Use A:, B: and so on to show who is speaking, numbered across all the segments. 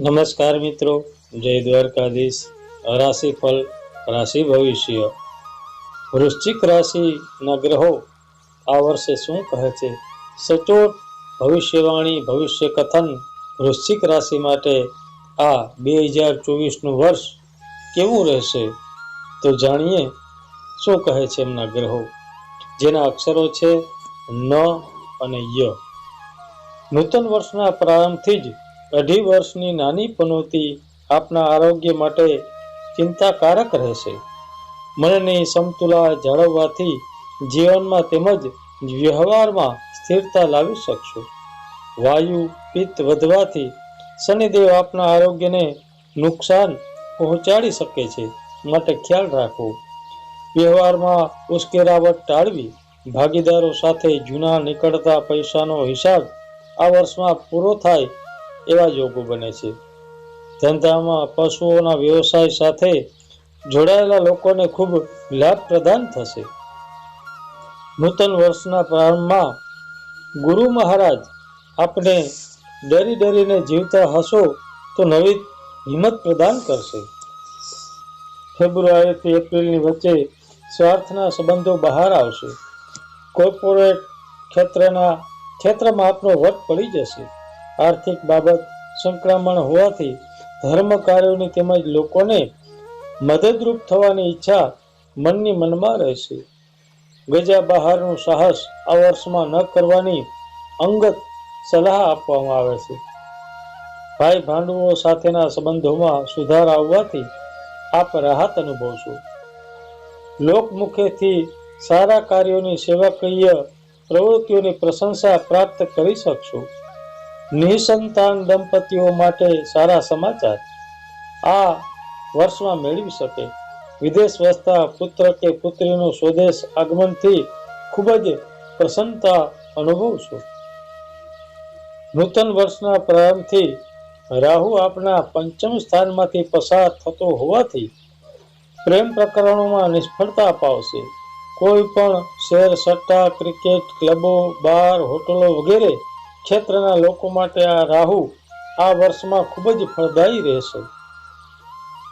A: નમસ્કાર મિત્રો, જય દ્વારકાધીશ. રાશિફળ રાશિ ભવિષ્ય. વૃશ્ચિક રાશિના ગ્રહો આ વર્ષે શું કહે છે? સચોટ ભવિષ્યવાણી, ભવિષ્ય કથન વૃશ્ચિક રાશિ માટે આ બે હજાર ચોવીસનું વર્ષ કેવું રહેશે? તો જાણીએ શું કહે છે એમના ગ્રહો. જેના અક્ષરો છે ન અને ય. નૂતન વર્ષના પ્રારંભથી જ અઢી વર્ષની નાની પનોતી આપના આરોગ્ય માટે ચિંતાકારક રહેશે. મનની સમતુલા જાળવવાથી જીવનમાં તેમજ વ્યવહારમાં સ્થિરતા લાવી શકશો. વાયુ પિત્ત વધવાથી શનિદેવ આપના આરોગ્યને નુકસાન પહોંચાડી શકે છે માટે ખ્યાલ રાખો. વ્યવહારમાં ઉશ્કેરાવટ ટાળવી, ભાગીદારો સાથે જૂના નીકળતા પૈસાનો હિસાબ આ વર્ષમાં પૂરો થાય એવા યોગો બને છે. ધંધામાં પશુઓના વ્યવસાય સાથે જોડાયેલા લોકોને ખૂબ લાભ પ્રદાન થશે. નૂતન વર્ષના પ્રારંભમાં ગુરુ મહારાજ આપને ડરી ડરીને જીવતા હશો તો નવી હિંમત પ્રદાન કરશે. ફેબ્રુઆરીથી એપ્રિલની વચ્ચે સ્વાર્થના સંબંધો બહાર આવશે. કોર્પોરેટ ક્ષેત્રના, ક્ષેત્રમાં આપનો વટ પડી જશે. આર્થિક બાબત સંક્રમણ હોવાથી ધર્મ કાર્યોની તેમજ લોકોને મદદરૂપ થવાની ઈચ્છા મનની મનમાં રહેશે. ગજા બહારનું સાહસ આ વર્ષમાં ન કરવાની અંગત સલાહ આપવામાં આવે છે. ભાઈ ભાંડુઓ સાથેના સંબંધોમાં સુધાર આવવાથી આપ રાહત અનુભવશો. લોકમુખેથી સારા કાર્યોની સેવાકીય પ્રવૃત્તિઓની પ્રશંસા પ્રાપ્ત કરી શકશો. નિસંતાન દંપતીઓ માટે સારા સમાચાર. આ વર્ષમાં મેળવી શકે. વિદેશ વસતા પુત્ર કે પુત્રીનું સ્વદેશ આગમનથી ખૂબ જ પ્રસન્નતા અનુભવશો. નૂતન વર્ષના પ્રારંભથી રાહુ આપના પંચમ સ્થાનમાંથી પસાર થતો હોવાથી પ્રેમ પ્રકરણોમાં નિષ્ફળતા અપાવશે કોઈ પણ શેર, સટ્ટા, ક્રિકેટ, ક્લબો, બાર, હોટલો વગેરે ક્ષેત્રના લોકો માટે આ રાહુ આ વર્ષમાં ખૂબ જ ફળદાયી રહેશે.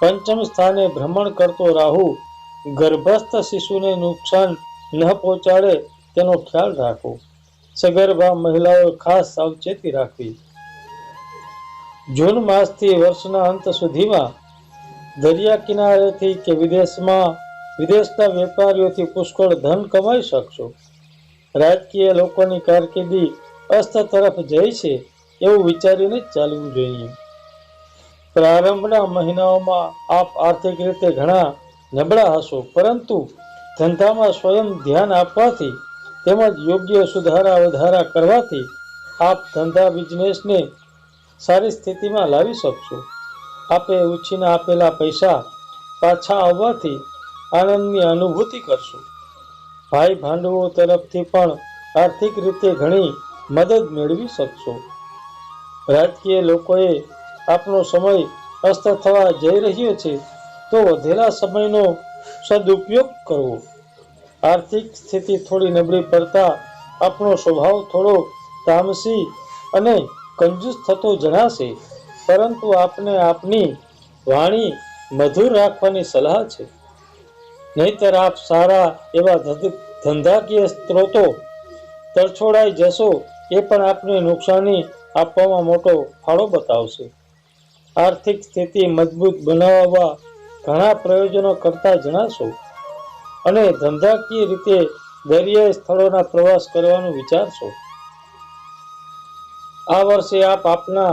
A: પંચમ સ્થાને ભ્રમણ કરતો રાહુ ગર્ભસ્થ શિશુને નુકસાન ન પહોંચાડે તેનો ખ્યાલ રાખો. સગર્ભા મહિલાઓએ ખાસ સાવચેતી રાખવી. જૂન માસથી વર્ષના અંત સુધીમાં દરિયા કિનારેથી કે વિદેશમાં વિદેશના વેપારીઓથી પુષ્કળ ધન કમાઈ શકશો. રાજકીય લોકોની કારકિર્દી અસ્ત તરફ જાય છે એવું વિચારીને ચાલવું જોઈએ. પ્રારંભના મહિનાઓમાં આપ આર્થિક રીતે ઘણા નબળા હશો, પરંતુ ધંધામાં સ્વયં ધ્યાન આપવાથી તેમજ યોગ્ય સુધારા વધારા કરવાથી આપ ધંધા બિઝનેસને સારી સ્થિતિમાં લાવી શકશો. આપે ઉછીના આપેલા પૈસા પાછા આવવાથી આનંદની અનુભૂતિ કરશો. ભાઈ ભાંડવો તરફથી પણ આર્થિક રીતે ઘણી મદદ મેળવી શકશો. રાજકીય લોકોએ આપનો સમય અસ્ત થવા જઈ રહ્યો છે, તો વધેલા સમયનો સદુપયોગ કરવો. આર્થિક સ્થિતિ થોડી નબળી પડતા આપનો સ્વભાવ થોડો તામસી અને કંજૂસ થતો જણાશે, પરંતુ આપને આપની વાણી મધુર રાખવાની સલાહ છે. નહીતર આપ સારા એવા ધંધાકીય સ્ત્રોતો તરછોડાઈ જશો એ પણ આપની નુકસાની આપવામાં મોટો ફાળો બતાવશે. આર્થિક સ્થિતિ મજબૂત બનાવવા ઘણા પ્રયોજનો કરતા જણાશો. અને ધંધાકીય રીતે દરિયાઈ સ્થળોના પ્રવાસ કરવાનું વિચારશો. આ વર્ષે આપ આપના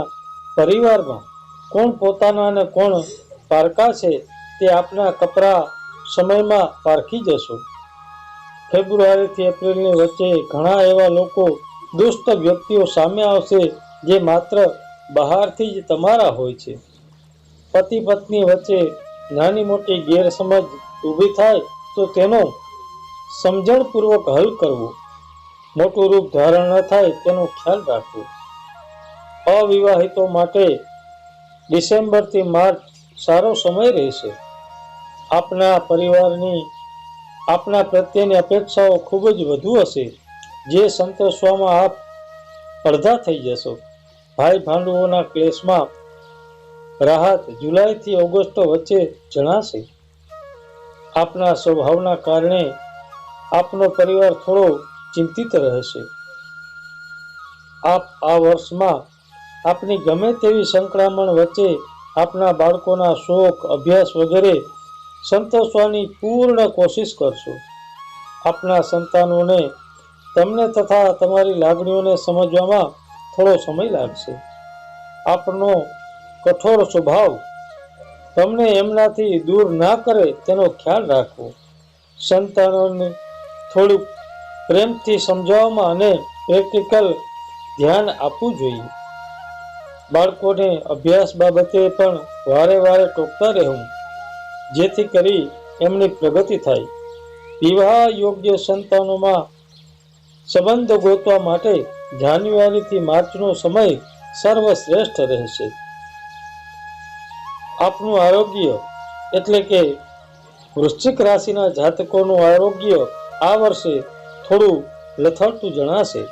A: પરિવારમાં કોણ પોતાના અને કોણ પારકા છે તે આપના કપરા સમયમાં પારખી જશો. ફેબ્રુઆરીથી એપ્રિલની વચ્ચે ઘણા એવા લોકો દુષ્ટ વ્યક્તિઓ સામે આવશે, જે માત્ર બહારથી જ તમારા હોય છે. પતિ પત્ની વચ્ચે નાની મોટી ગેરસમજ ઊભી થાય, તો તેનો સમજણપૂર્વક હલ કરવો. મોટું રૂપ ધારણ ન થાય, તેનો ખ્યાલ રાખવો. અવિવાહિતો માટે ડિસેમ્બરથી માર્ચ સારો સમય રહેશે. આપના પરિવારની, આપના પ્રત્યેની અપેક્ષાઓ ખૂબ જ વધુ હશે. જે સંતોષવામાં આપ અડધા થઈ જશો. ભાઈ ભાંડુઓના ક્લેશમાં રાહત જુલાઈથી ઓગસ્ટ વચ્ચે જણાશે. આપના સ્વભાવના કારણે આપનો પરિવાર થોડો ચિંતિત રહેશે. આપ આ વર્ષમાં આપની ગમે તેવી સંકળામણ વચ્ચે આપના બાળકોના શોખ અભ્યાસ વગેરે સંતોષવાની પૂર્ણ કોશિશ કરશો. આપના સંતાનોને તમને તથા તમારી લાગણીઓને સમજવામાં થોડો સમય લાગશે. આપનો કઠોર સ્વભાવ તમને એમનાથી દૂર ના કરે તેનો ખ્યાલ રાખવો. સંતાનોને થોડુંક પ્રેમથી સમજાવવામાં અને પ્રેક્ટિકલ ધ્યાન આપવું જોઈએ. બાળકોને અભ્યાસ બાબતે પણ વારે વારે ટોકતા રહેવું, જેથી કરી એમની પ્રગતિ થાય. વિવાહ યોગ્ય સંતાનોમાં સંબંધ ગોતવા માટે જાન્યુઆરીથી માર્ચનો સમય સર્વશ્રેષ્ઠ રહેશે. આપનું આરોગ્ય એટલે કે વૃશ્ચિક રાશિના જાતકોનું આરોગ્ય આ વર્ષે થોડું લથડતું જણાશે.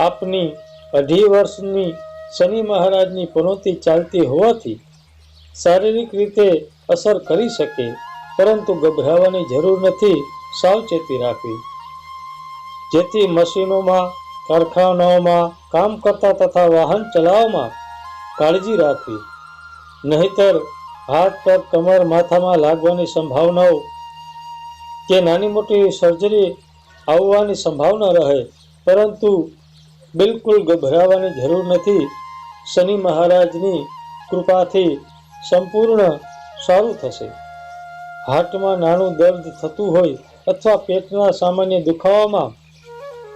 A: આપની અઢી વર્ષની શનિ મહારાજની પનોતી ચાલતી હોવાથી શારીરિક રીતે અસર કરી શકે, પરંતુ ગભરાવાની જરૂર નથી, સાવચેતી રાખવી. જેથી મશીનોમાં, કારખાનાઓમાં, કામ કરતા તથા વાહન ચલાવવામાં કાળજી રાખવી. નહીતર હાથ પગ કમર માથામાં લાગવાની સંભાવનાઓ કે નાની મોટી સર્જરી આવવાની સંભાવના રહે, પરંતુ બિલકુલ ગભરાવાની જરૂર નથી. શનિ મહારાજની કૃપાથી સંપૂર્ણ સારું થશે. હાર્ટમાં નાનું દર્દ થતું હોય અથવા પેટના સામાન્ય દુખાવામાં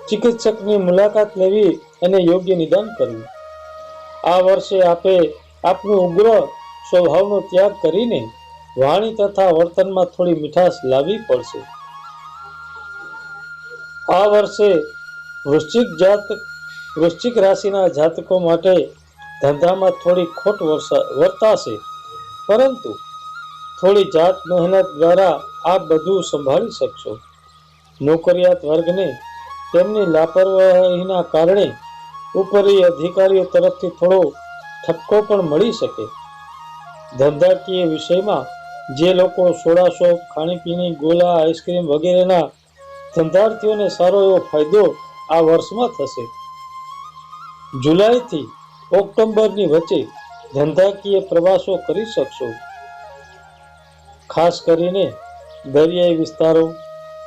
A: ચિકિત્સકની મુલાકાત લેવી અને યોગ્ય નિદાન કરવું. આ વર્ષે આપે આપનું ઉગ્ર સ્વભાવનો ત્યાગ કરીને વાણી તથા વર્તનમાં થોડી મીઠાશ લાવવી પડશે. આ વર્ષે વૃશ્ચિક જાત, વૃશ્ચિક રાશિના જાતકો માટે ધંધામાં થોડી ખોટ વર્તાશે. પરંતુ થોડી જાત મહેનત દ્વારા આપ બધું સંભાળી શકશો. નોકરિયાત વર્ગને તેમની લાપરવાહીના કારણે ઉપરી અધિકારીઓ તરફથી થોડો ઠપકો પણ મળી શકે. ધંધાકીય વિષયમાં જે લોકો સોડા ખાણીપીણી, ગોલા, આઈસ્ક્રીમ વગેરેના ધંધાર્થીઓને સારો એવો ફાયદો આ વર્ષમાં થશે. જુલાઈથી ઓક્ટોબરની વચ્ચે ધંધાકીય પ્રવાસો કરી શકશો. ખાસ કરીને દરિયાઈ વિસ્તારો,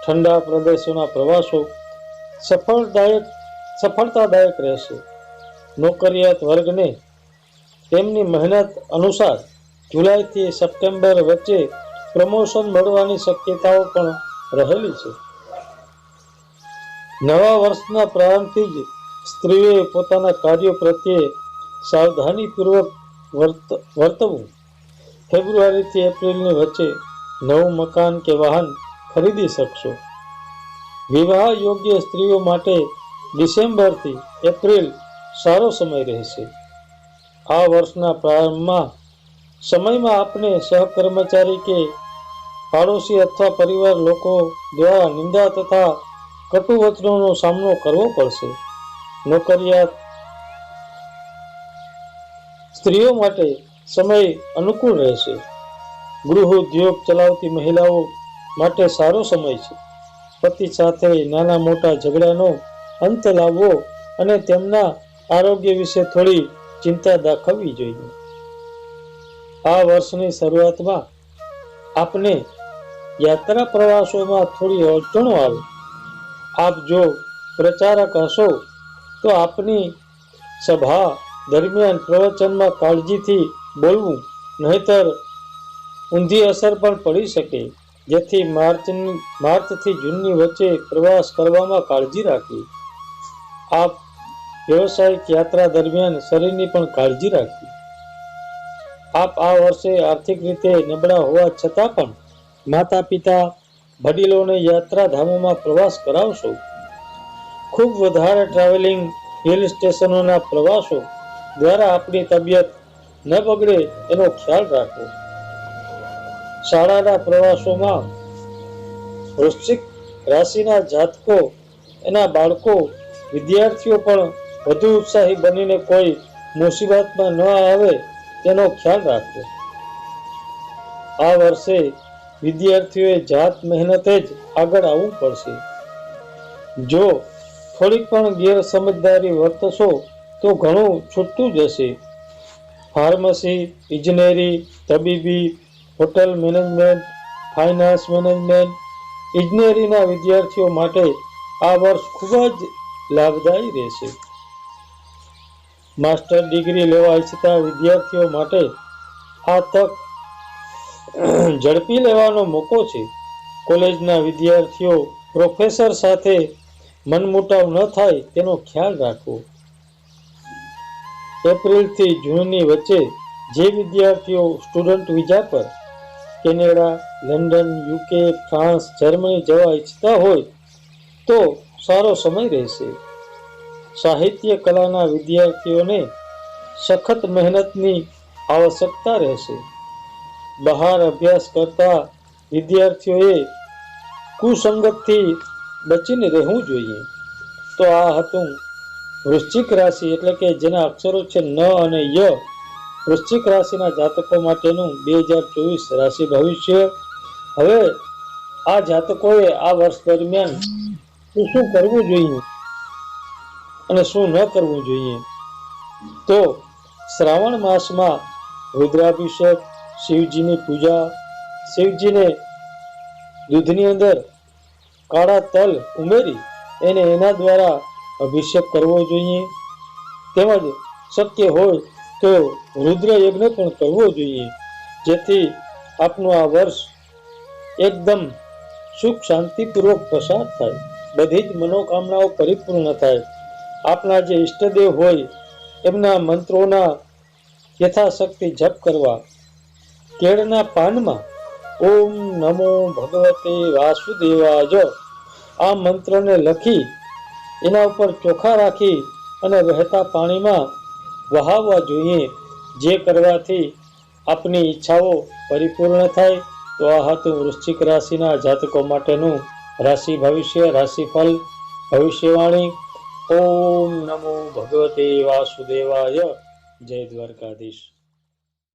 A: ઠંડા પ્રદેશોના પ્રવાસો સફળદાયક સફળતાદાયક રહેશે. નોકરિયાત વર્ગને તેમની મહેનત અનુસાર જુલાઈથી સપ્ટેમ્બર વચ્ચે પ્રમોશન મળવાની શક્યતાઓ પણ રહેલી છે. નવા વર્ષના પ્રારંભથી જ સ્ત્રીએ પોતાના કાર્યો પ્રત્યે સાવધાનીપૂર્વક વર્ત વર્તવું. ફેબ્રુઆરીથી એપ્રિલની વચ્ચે નવું મકાન કે વાહન ખરીદી શકશો. વિવાહ યોગ્ય સ્ત્રીઓ માટે ડિસેમ્બરથી એપ્રિલ સારો સમય રહેશે. આ વર્ષના પ્રારંભમાં સમયમાં આપને સહકર્મચારી કે પાડોશી અથવા પરિવાર લોકો દ્વારા નિંદા તથા કટુ વચનોનો સામનો કરવો પડશે. નોકરિયાત સ્ત્રીઓ માટે સમય અનુકૂળ રહેશે. ગૃહ ઉદ્યોગ ચલાવતી મહિલાઓ માટે સારો સમય છે. પતિ સાથે નાના મોટા ઝઘડાનો અંત લાવવો અને તેમના આરોગ્ય વિશે થોડી ચિંતા દાખવવી જોઈએ. આ વર્ષની શરૂઆતમાં આપને યાત્રા પ્રવાસોમાં થોડી અડચણો આવે. આપ જો પ્રચારક હશો, તો આપની સભા દરમિયાન પ્રવચનમાં કાળજીથી બોલવું નહીતર ઊંધી અસર પણ પડી શકે. જેથી માર્ચની, માર્ચથી જૂનની વચ્ચે પ્રવાસ કરવામાં કાળજી રાખવી. આપ વ્યવસાયિક યાત્રા દરમિયાન શરીરની પણ કાળજી રાખવી. આપ આ વર્ષે આર્થિક રીતે નબળા હોવા છતાં પણ માતા પિતા વડીલોને યાત્રાધામોમાં પ્રવાસ કરાવશો. ખૂબ વધારે ટ્રાવેલિંગ હિલ સ્ટેશનોના પ્રવાસો દ્વારા આપણી તબિયત ન બગડે એનો ખ્યાલ રાખવો શાળાના પ્રવાસોમાં વૃશ્ચિક રાશિના જાતકો, એના બાળકો, વિદ્યાર્થીઓ પણ વધુ ઉત્સાહી બનીને કોઈ મુસીબતમાં ન આવે તેનો ખ્યાલ રાખવો આ વર્ષે વિદ્યાર્થીઓએ જાત મહેનતે જ આગળ આવવું પડશે. જો થોડીક પણ ગેરસમજદારી વર્તશો, તો ઘણું છૂટતું જશે. ફાર્મસી, ઇજનેરી, તબીબી હોટલ મેનેજમેન્ટ, ફાઇનાન્સ મેનેજમેન્ટ, ઇજનેરીના વિદ્યાર્થીઓ માટે આ વર્ષ ખૂબ જ લાભદાયી રહેશે. માસ્ટર ડિગ્રી લેવા ઈચ્છતા વિદ્યાર્થીઓ માટે આ તક ઝડપી લેવાનો મોકો છે. કોલેજના વિદ્યાર્થીઓ પ્રોફેસર સાથે મનમુટાવ ન થાય તેનો ખ્યાલ રાખવો. એપ્રિલથી જૂનની વચ્ચે જે વિદ્યાર્થીઓ સ્ટુડન્ટ વિઝા પર Canada, London, UK, France, Germany જવા ઈચ્છતા હોય તો સારો સમય રહેશે. સાહિત્ય કલાના વિદ્યાર્થીઓને સખત મહેનતની આવશ્યકતા રહેશે. બહાર અભ્યાસ કરતા વિદ્યાર્થીઓએ કુસંગતથી બચીને રહેવું જોઈએ. તો આ હતું વૃશ્ચિક રાશિ એટલે કે જેના અક્ષરો છે ન અને ય. વૃશ્ચિક રાશિના જાતકો માટેનું બે હજાર ચોવીસ રાશિ ભવિષ્ય. હવે આ જાતકોએ આ વર્ષ દરમિયાન શું શું કરવું જોઈએ અને શું ન કરવું જોઈએ? તો શ્રાવણ માસમાં રુદ્રાભિષેક, શિવજીની પૂજા, શિવજીને દૂધની અંદર કાળા તલ ઉમેરી એને એના દ્વારા અભિષેક કરવો જોઈએ. તેમજ શક્ય હોય તો રુદ્ર યજ્ઞ પણ કરવો જોઈએ, જેથી આપનું આ વર્ષ એકદમ સુખ શાંતિપૂર્વક પસાર થાય. બધી જ મનોકામનાઓ પરિપૂર્ણ થાય. આપના જે ઈષ્ટદેવ હોય, એમના મંત્રોના યથાશક્તિ જપ કરવા. કેળના પાનમાં, ઓમ નમો ભગવતે વાસુદેવાજ આ મંત્રને લખી, એના ઉપર ચોખા રાખી અને વહેતા પાણીમાં વહાવવા જોઈએ. જે કરવાથી આપની ઈચ્છાઓ પરિપૂર્ણ થાય, તો આ હતું વૃશ્ચિક રાશિના જાતકો માટેનું રાશિ ભવિષ્ય રાશિફલ ભવિષ્યવાણી. ઓમ નમો ભગવતે વાસુદેવાય. જય દ્વારકાધીશ.